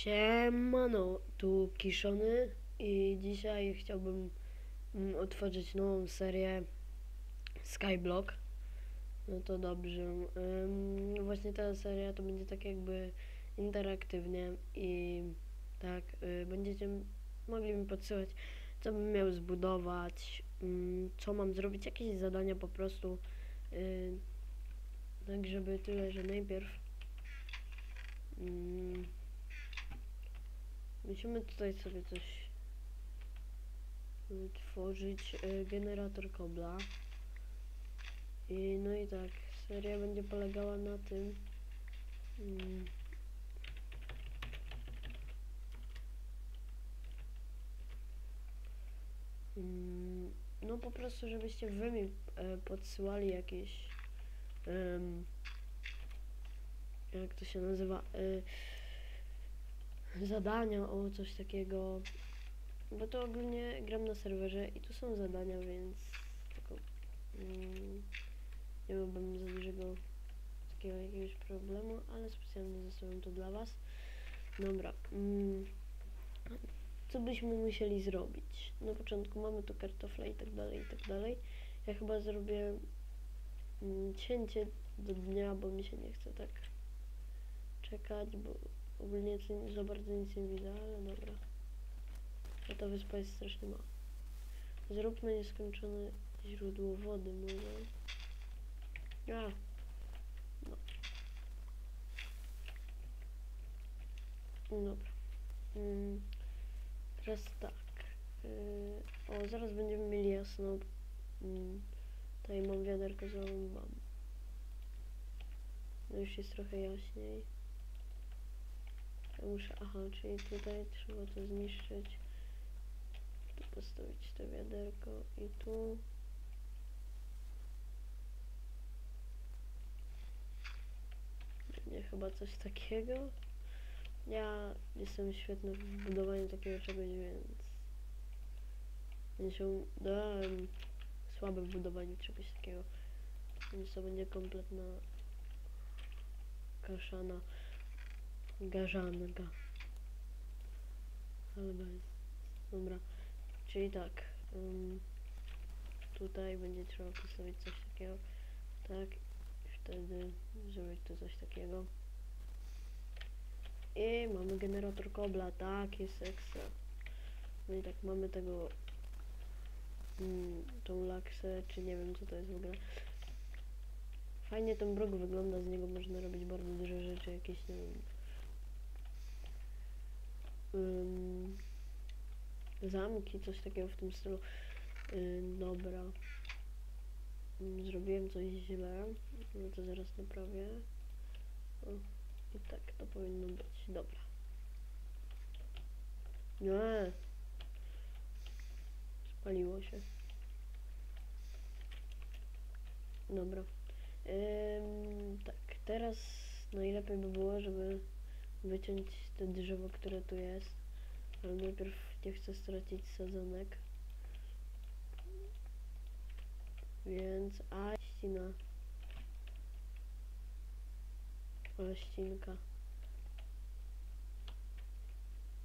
Siemano, tu Kiszony i dzisiaj chciałbym mm, otworzyć nową serię Skyblock. No to dobrze. Właśnie ta seria to będzie tak jakby interaktywnie i tak, y, będziecie mogli mi podsyłać, co bym miał zbudować, ym, co mam zrobić, jakieś zadania po prostu. y, tak, żeby tyle, że najpierw. mm, Musimy tutaj sobie coś wytworzyć. y, Generator kobla. I no i tak, seria będzie polegała na tym. mm, mm, No po prostu, żebyście wy mi e, podsyłali jakieś em, jak to się nazywa e, zadania o coś takiego bo to ogólnie gram na serwerze i tu są zadania, więc tylko mm, nie miałbym za dużego takiego jakiegoś problemu, ale specjalnie zostawiam to dla was. Dobra. Mm, co byśmy musieli zrobić? Na początku mamy tu kartofle i tak dalej, i tak dalej. Ja chyba zrobię mm, cięcie do dnia, bo mi się nie chce tak czekać, bo ogólnie za bardzo nic nie widzę, ale dobra. A ta wyspa jest strasznie mała. Zróbmy nieskończone źródło wody może. A. No. Dobra. Mm. Teraz tak. Yy, o, zaraz będziemy mieli jasno. Mm. Tutaj mam wiaderko zarąbam. No już jest trochę jaśniej. Muszę, aha, czyli tutaj trzeba to zniszczyć. Tu postawić to wiaderko i tu. Nie, chyba coś takiego. Ja jestem świetny w budowaniu takiego czegoś, więc... Ja się dałem słaby w budowaniu czegoś takiego. Więc to będzie kompletna kaszana garzanka. Ale bez. Dobra. Czyli tak. ym, tutaj będzie trzeba postawić coś takiego. Tak. Wtedy zrobić tu coś takiego. I mamy generator kobla. Tak, jest ekstra. No i tak mamy tego tą laksę, czy nie wiem co to jest w ogóle. Fajnie ten brok wygląda, z niego można robić bardzo dużo rzeczy, jakieś nie wiem. Zamki, coś takiego w tym stylu. Yy, dobra. Ym, Zrobiłem coś źle, no to zaraz naprawię. O, I tak to powinno być. Dobra. Nie. Spaliło się. Dobra. Tak, teraz najlepiej by było, żeby wyciąć te drzewo, które tu jest. Ale najpierw nie chcę stracić sadzonek. Więc, a ścina. Ale ścinka.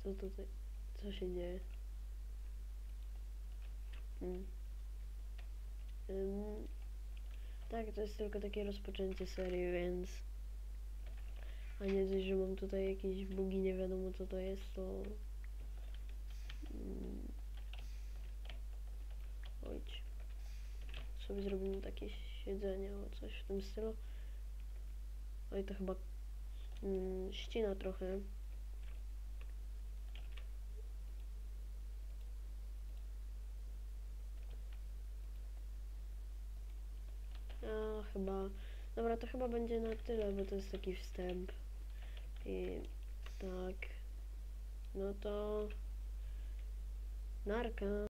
Co tutaj, co się dzieje? Mm. Ym, tak, to jest tylko takie rozpoczęcie serii, więc... A nie dość, że mam tutaj jakieś bugi, nie wiadomo co to jest, to... Ojć. Sobie zrobimy takie siedzenie, o coś w tym stylu. Oj, to chyba mm, ścina trochę. A, chyba... Dobra, to chyba będzie na tyle, bo to jest taki wstęp. I tak. No to... Not a gun.